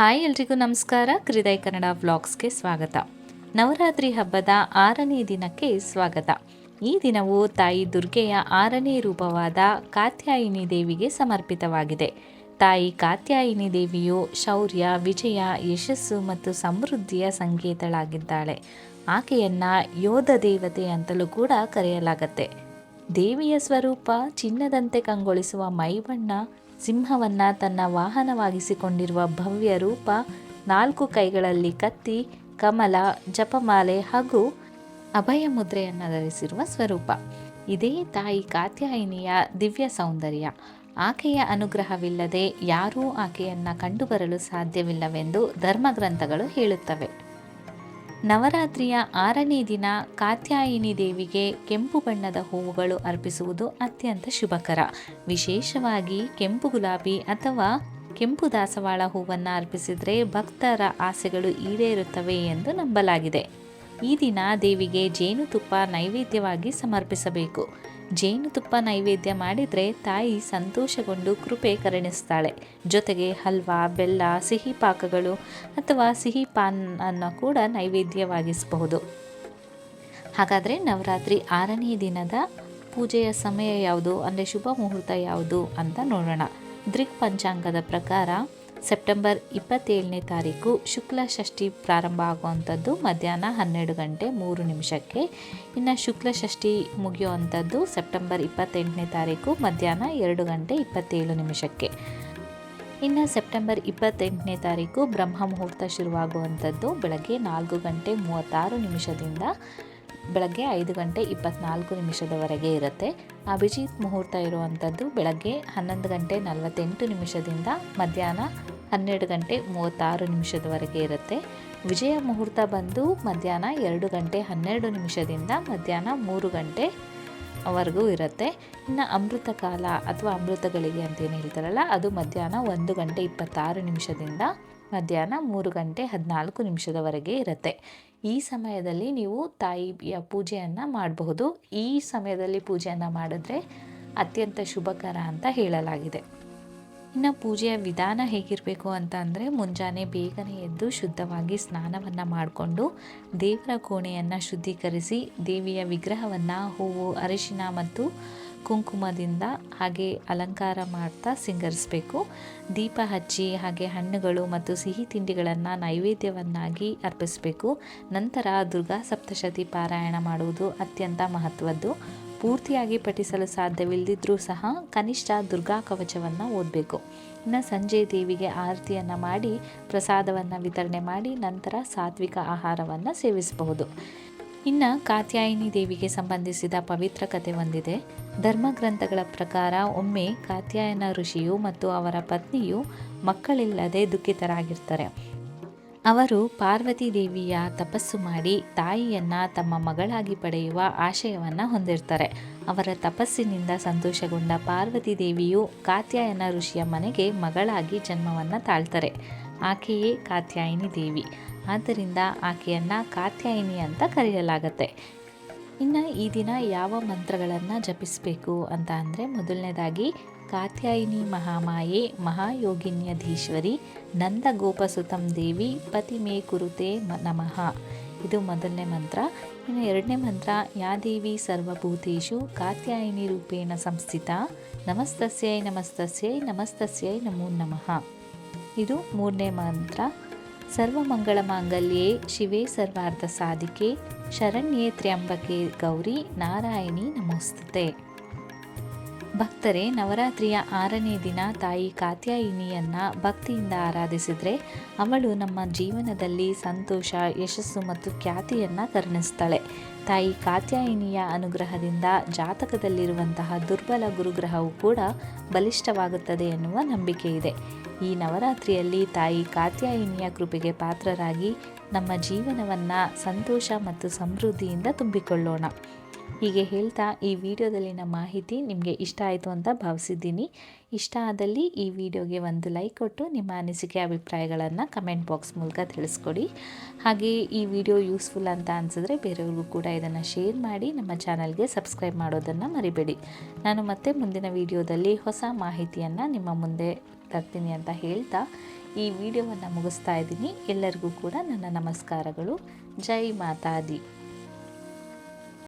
Hi ಎಲ್ರಿಗೂ ನಮಸ್ಕಾರ. ಹೃದಯ ಕನ್ನಡ ವ್ಲಾಗ್ಸ್ಗೆ ಸ್ವಾಗತ. ನವರಾತ್ರಿ ಹಬ್ಬದ ಆರನೇ ದಿನಕ್ಕೆ ಸ್ವಾಗತ. ಈ ದಿನವು ತಾಯಿ ದುರ್ಗೆಯ ಆರನೇ ರೂಪವಾದ ಕಾತ್ಯಾಯಿನಿ ದೇವಿಗೆ ಸಮರ್ಪಿತವಾಗಿದೆ. ತಾಯಿ ಕಾತ್ಯಾಯಿನಿ ದೇವಿಯು ಶೌರ್ಯ, ವಿಜಯ, ಯಶಸ್ಸು ಮತ್ತು ಸಮೃದ್ಧಿಯ ಸಂಕೇತಳಾಗಿದ್ದಾಳೆ. ಆಕೆಯನ್ನ ಯೋಧ ದೇವತೆ ಅಂತಲೂ ಕೂಡ ಕರೆಯಲಾಗತ್ತೆ. ದೇವಿಯ ಸ್ವರೂಪ ಚಿನ್ನದಂತೆ ಕಂಗೊಳಿಸುವ ಮೈಬಣ್ಣ ಸಿಂಹವನ್ನ ತನ್ನ ವಾಹನವಾಗಿಸಿಕೊಂಡಿರುವ ಭವ್ಯ ರೂಪ ನಾಲ್ಕು ಕೈಗಳಲ್ಲಿ ಕತ್ತಿ, ಕಮಲ, ಜಪಮಾಲೆ ಹಾಗೂ ಅಭಯ ಮುದ್ರೆಯನ್ನು ಧರಿಸಿರುವ ಸ್ವರೂಪ. ಇದೇ ತಾಯಿ ಕಾತ್ಯಾಯಿನಿಯ ದಿವ್ಯ ಸೌಂದರ್ಯ. ಆಕೆಯ ಅನುಗ್ರಹವಿಲ್ಲದೆ ಯಾರೂ ಆಕೆಯನ್ನು ಕಂಡುಬರಲು ಸಾಧ್ಯವಿಲ್ಲವೆಂದು ಧರ್ಮಗ್ರಂಥಗಳು ಹೇಳುತ್ತವೆ. ನವರಾತ್ರಿಯ ಆರನೇ ದಿನ ಕಾತ್ಯಾಯಿನಿ ದೇವಿಗೆ ಕೆಂಪು ಬಣ್ಣದ ಹೂವುಗಳು ಅರ್ಪಿಸುವುದು ಅತ್ಯಂತ ಶುಭಕರ. ವಿಶೇಷವಾಗಿ ಕೆಂಪು ಗುಲಾಬಿ ಅಥವಾ ಕೆಂಪು ದಾಸವಾಳ ಹೂವನ್ನು ಅರ್ಪಿಸಿದರೆ ಭಕ್ತರ ಆಸೆಗಳು ಈಡೇರುತ್ತವೆ ಎಂದು ನಂಬಲಾಗಿದೆ. ಈ ದಿನ ದೇವಿಗೆ ಜೇನುತುಪ್ಪ ನೈವೇದ್ಯವಾಗಿ ಸಮರ್ಪಿಸಬೇಕು. ಜೇನುತುಪ್ಪ ನೈವೇದ್ಯ ಮಾಡಿದರೆ ತಾಯಿ ಸಂತೋಷಗೊಂಡು ಕೃಪೆ ಕರುಣಿಸ್ತಾಳೆ. ಜೊತೆಗೆ ಹಲ್ವಾ, ಬೆಲ್ಲ, ಸಿಹಿ ಪಾಕಗಳು ಅಥವಾ ಸಿಹಿ ಪಾನ್ ಅನ್ನು ಕೂಡ ನೈವೇದ್ಯವಾಗಿಸಬಹುದು. ಹಾಗಾದರೆ ನವರಾತ್ರಿ ಆರನೇ ದಿನದ ಪೂಜೆಯ ಸಮಯ ಯಾವುದು? ಅಂದರೆ ಶುಭ ಮುಹೂರ್ತ ಯಾವುದು ಅಂತ ನೋಡೋಣ. ದೃಕ್ ಪಂಚಾಂಗದ ಪ್ರಕಾರ ಸೆಪ್ಟೆಂಬರ್ ಇಪ್ಪತ್ತೇಳನೇ ತಾರೀಕು ಶುಕ್ಲ ಷಷ್ಠಿ ಪ್ರಾರಂಭ ಆಗುವಂಥದ್ದು ಮಧ್ಯಾಹ್ನ ಹನ್ನೆರಡು ಗಂಟೆ ಮೂರು ನಿಮಿಷಕ್ಕೆ. ಇನ್ನು ಶುಕ್ಲ ಷಷ್ಠಿ ಮುಗಿಯುವಂಥದ್ದು ಸೆಪ್ಟೆಂಬರ್ ಇಪ್ಪತ್ತೆಂಟನೇ ತಾರೀಕು ಮಧ್ಯಾಹ್ನ ಎರಡು ಗಂಟೆ ಇಪ್ಪತ್ತೇಳು ನಿಮಿಷಕ್ಕೆ. ಇನ್ನು ಸೆಪ್ಟೆಂಬರ್ ಇಪ್ಪತ್ತೆಂಟನೇ ತಾರೀಕು ಬ್ರಹ್ಮ ಮುಹೂರ್ತ ಶುರುವಾಗುವಂಥದ್ದು ಬೆಳಗ್ಗೆ ನಾಲ್ಕು ಗಂಟೆ ಮೂವತ್ತಾರು ನಿಮಿಷದಿಂದ. ಬೆಳಗ್ಗೆ ಐದು ಗಂಟೆ ಇಪ್ಪತ್ನಾಲ್ಕು ನಿಮಿಷದವರೆಗೆ ಇರುತ್ತೆ. ಅಭಿಜಿತ್ ಮುಹೂರ್ತ ಇರುವಂಥದ್ದು ಬೆಳಗ್ಗೆ ಹನ್ನೊಂದು ಗಂಟೆ ನಲವತ್ತೆಂಟು ನಿಮಿಷದಿಂದ ಮಧ್ಯಾಹ್ನ ಹನ್ನೆರಡು ಗಂಟೆ ಮೂವತ್ತಾರು ನಿಮಿಷದವರೆಗೆ ಇರುತ್ತೆ. ವಿಜಯ ಮುಹೂರ್ತ ಬಂದು ಮಧ್ಯಾಹ್ನ ಎರಡು ಗಂಟೆ ಹನ್ನೆರಡು ನಿಮಿಷದಿಂದ ಮಧ್ಯಾಹ್ನ ಮೂರು ಗಂಟೆ ವರೆಗೂ ಇರುತ್ತೆ. ಇನ್ನು ಅಮೃತ ಕಾಲ ಅಥವಾ ಅಮೃತಗಳಿಗೆ ಅಂತ ಏನು ಹೇಳ್ತಾರಲ್ಲ, ಅದು ಮಧ್ಯಾಹ್ನ ಒಂದು ಗಂಟೆ ಇಪ್ಪತ್ತಾರು ನಿಮಿಷದಿಂದ ಮಧ್ಯಾಹ್ನ ಮೂರು ಗಂಟೆ ಹದಿನಾಲ್ಕು ನಿಮಿಷದವರೆಗೆ ಇರುತ್ತೆ. ಈ ಸಮಯದಲ್ಲಿ ನೀವು ತಾಯಿಯ ಪೂಜೆಯನ್ನು ಮಾಡಬಹುದು. ಈ ಸಮಯದಲ್ಲಿ ಪೂಜೆಯನ್ನು ಮಾಡಿದ್ರೆ ಅತ್ಯಂತ ಶುಭಕರ ಅಂತ ಹೇಳಲಾಗಿದೆ. ಇನ್ನು ಪೂಜೆಯ ವಿಧಾನ ಹೇಗಿರಬೇಕು ಅಂತ ಅಂದರೆ ಮುಂಜಾನೆ ಬೇಗನೆ ಎದ್ದು ಶುದ್ಧವಾಗಿ ಸ್ನಾನವನ್ನು ಮಾಡಿಕೊಂಡು ದೇವರ ಕೋಣೆಯನ್ನು ಶುದ್ಧೀಕರಿಸಿ ದೇವಿಯ ವಿಗ್ರಹವನ್ನು ಹೂವು, ಅರಿಶಿನ ಮತ್ತು ಕುಂಕುಮದಿಂದ ಹಾಗೆ ಅಲಂಕಾರ ಮಾಡ್ತಾ ಸಿಂಗರಿಸಬೇಕು. ದೀಪ ಹಚ್ಚಿ ಹಾಗೆ ಹಣ್ಣುಗಳು ಮತ್ತು ಸಿಹಿ ತಿಂಡಿಗಳನ್ನು ನೈವೇದ್ಯವನ್ನಾಗಿ ಅರ್ಪಿಸಬೇಕು. ನಂತರ ದುರ್ಗಾ ಸಪ್ತಶತಿ ಪಾರಾಯಣ ಮಾಡುವುದು ಅತ್ಯಂತ ಮಹತ್ವದ್ದು. ಪೂರ್ತಿಯಾಗಿ ಪಠಿಸಲು ಸಾಧ್ಯವಿಲ್ಲದಿದ್ದರೂ ಸಹ ಕನಿಷ್ಠ ದುರ್ಗಾ ಕವಚವನ್ನು ಓದಬೇಕು. ಇನ್ನು ಸಂಜೆ ದೇವಿಗೆ ಆರತಿಯನ್ನು ಮಾಡಿ, ಪ್ರಸಾದವನ್ನು ವಿತರಣೆ ಮಾಡಿ ನಂತರ ಸಾತ್ವಿಕ ಆಹಾರವನ್ನು ಸೇವಿಸಬಹುದು. ಇನ್ನು ಕಾತ್ಯಾಯಿನಿ ದೇವಿಗೆ ಸಂಬಂಧಿಸಿದ ಪವಿತ್ರ ಕಥೆ ಒಂದಿದೆ. ಧರ್ಮಗ್ರಂಥಗಳ ಪ್ರಕಾರ ಒಮ್ಮೆ ಕಾತ್ಯಾಯನ ಋಷಿಯು ಮತ್ತು ಅವರ ಪತ್ನಿಯು ಮಕ್ಕಳಿಲ್ಲದೆ ದುಃಖಿತರಾಗಿರ್ತಾರೆ. ಅವರು ಪಾರ್ವತಿ ದೇವಿಯ ತಪಸ್ಸು ಮಾಡಿ ತಾಯಿಯನ್ನ ತಮ್ಮ ಮಗಳಾಗಿ ಪಡೆಯುವ ಆಶಯವನ್ನು ಹೊಂದಿರ್ತಾರೆ. ಅವರ ತಪಸ್ಸಿನಿಂದ ಸಂತೋಷಗೊಂಡ ಪಾರ್ವತಿ ದೇವಿಯು ಕಾತ್ಯಾಯನ ಋಷಿಯ ಮನೆಗೆ ಮಗಳಾಗಿ ಜನ್ಮವನ್ನು ತಾಳ್ತಾರೆ. ಆಕೆಯೇ ಕಾತ್ಯಾಯಿನಿ ದೇವಿ. ಆದ್ದರಿಂದ ಆಕೆಯನ್ನು ಕಾತ್ಯಾಯಿನಿ ಅಂತ ಕರೆಯಲಾಗತ್ತೆ. ಇನ್ನು ಈ ದಿನ ಯಾವ ಮಂತ್ರಗಳನ್ನು ಜಪಿಸಬೇಕು ಅಂತ ಅಂದರೆ ಮೊದಲನೇದಾಗಿ ಕಾತ್ಯಾಯಿನಿ ಮಹಾಮಾಯೆ ಮಹಾಯೋಗಿನ್ಯಧೀಶ್ವರಿ ನಂದಗೋಪಸುತಂ ದೇವಿ ಪತಿಮೇ ಕುರುತೆ ನಮಃ. ಇದು ಮೊದಲನೇ ಮಂತ್ರ. ಇನ್ನು ಎರಡನೇ ಮಂತ್ರ, ಯಾ ದೇವಿ ಸರ್ವಭೂತೇಶು ಕಾತ್ಯಾಯಿನಿ ರೂಪೇಣ ಸಂಸ್ಥಿತ ನಮಸ್ತಸ್ಯೈ ನಮಸ್ತಸ್ಯೈ ನಮಸ್ತಸ್ಯೈ ನಮೋ ನಮಃ. ಇದು ಮೂರನೇ ಮಂತ್ರ. ಸರ್ವಮಂಗಳ ಮಾಂಗಲ್ಯೆ ಶಿವೇ ಸರ್ವಾರ್ಥ ಸಾಧಿಕೆ, ಶರಣ್ಯೇ ತ್ರ್ಯಂಬಕೆ ಗೌರಿ ನಾರಾಯಣಿ ನಮೋಸ್ತುತೆ. ಭಕ್ತರೇ, ನವರಾತ್ರಿಯ ಆರನೇ ದಿನ ತಾಯಿ ಕಾತ್ಯಾಯಿನಿಯನ್ನು ಭಕ್ತಿಯಿಂದ ಆರಾಧಿಸಿದರೆ ಅವಳು ನಮ್ಮ ಜೀವನದಲ್ಲಿ ಸಂತೋಷ, ಯಶಸ್ಸು ಮತ್ತು ಖ್ಯಾತಿಯನ್ನು ಕರುಣಿಸ್ತಾಳೆ ತಾಯಿ ಕಾತ್ಯಾಯಿನಿಯ ಅನುಗ್ರಹದಿಂದ ಜಾತಕದಲ್ಲಿರುವಂತಹ ದುರ್ಬಲ ಗುರುಗ್ರಹವು ಕೂಡ ಬಲಿಷ್ಠವಾಗುತ್ತದೆ ಎನ್ನುವ ನಂಬಿಕೆ ಇದೆ ಈ ನವರಾತ್ರಿಯಲ್ಲಿ ತಾಯಿ ಕಾತ್ಯಾಯಿನಿಯ ಕೃಪೆಗೆ ಪಾತ್ರರಾಗಿ ನಮ್ಮ ಜೀವನವನ್ನು ಸಂತೋಷ ಮತ್ತು ಸಮೃದ್ಧಿಯಿಂದ ತುಂಬಿಕೊಳ್ಳೋಣ. ಹೀಗೆ ಹೇಳ್ತಾ ಈ ವಿಡಿಯೋದಲ್ಲಿನ ಮಾಹಿತಿ ನಿಮಗೆ ಇಷ್ಟ ಆಯಿತು ಅಂತ ಭಾವಿಸಿದ್ದೀನಿ. ಇಷ್ಟ ಆದಲ್ಲಿ ಈ ವಿಡಿಯೋಗೆ ಒಂದು ಲೈಕ್ ಕೊಟ್ಟು ನಿಮ್ಮ ಅನಿಸಿಕೆ ಅಭಿಪ್ರಾಯಗಳನ್ನು ಕಮೆಂಟ್ ಬಾಕ್ಸ್ ಮೂಲಕ ತಿಳಿಸ್ಕೊಡಿ. ಹಾಗೆ ಈ ವಿಡಿಯೋ ಯೂಸ್ಫುಲ್ ಅಂತ ಅನಿಸಿದ್ರೆ ಬೇರೆಯವ್ರಿಗೂ ಕೂಡ ಇದನ್ನು ಶೇರ್ ಮಾಡಿ ನಮ್ಮ ಚಾನಲ್ಗೆ ಸಬ್ಸ್ಕ್ರೈಬ್ ಮಾಡೋದನ್ನು ಮರಿಬೇಡಿ. ನಾನು ಮತ್ತೆ ಮುಂದಿನ ವಿಡಿಯೋದಲ್ಲಿ ಹೊಸ ಮಾಹಿತಿಯನ್ನು ನಿಮ್ಮ ಮುಂದೆ ತರ್ತೀನಿ ಅಂತ ಹೇಳ್ತಾ ಈ ವಿಡಿಯೋವನ್ನು ಮುಗಿಸ್ತಾ ಇದ್ದೀನಿ. ಎಲ್ಲರಿಗೂ ಕೂಡ ನನ್ನ ನಮಸ್ಕಾರಗಳು. ಜೈ ಮಾತಾದಿ.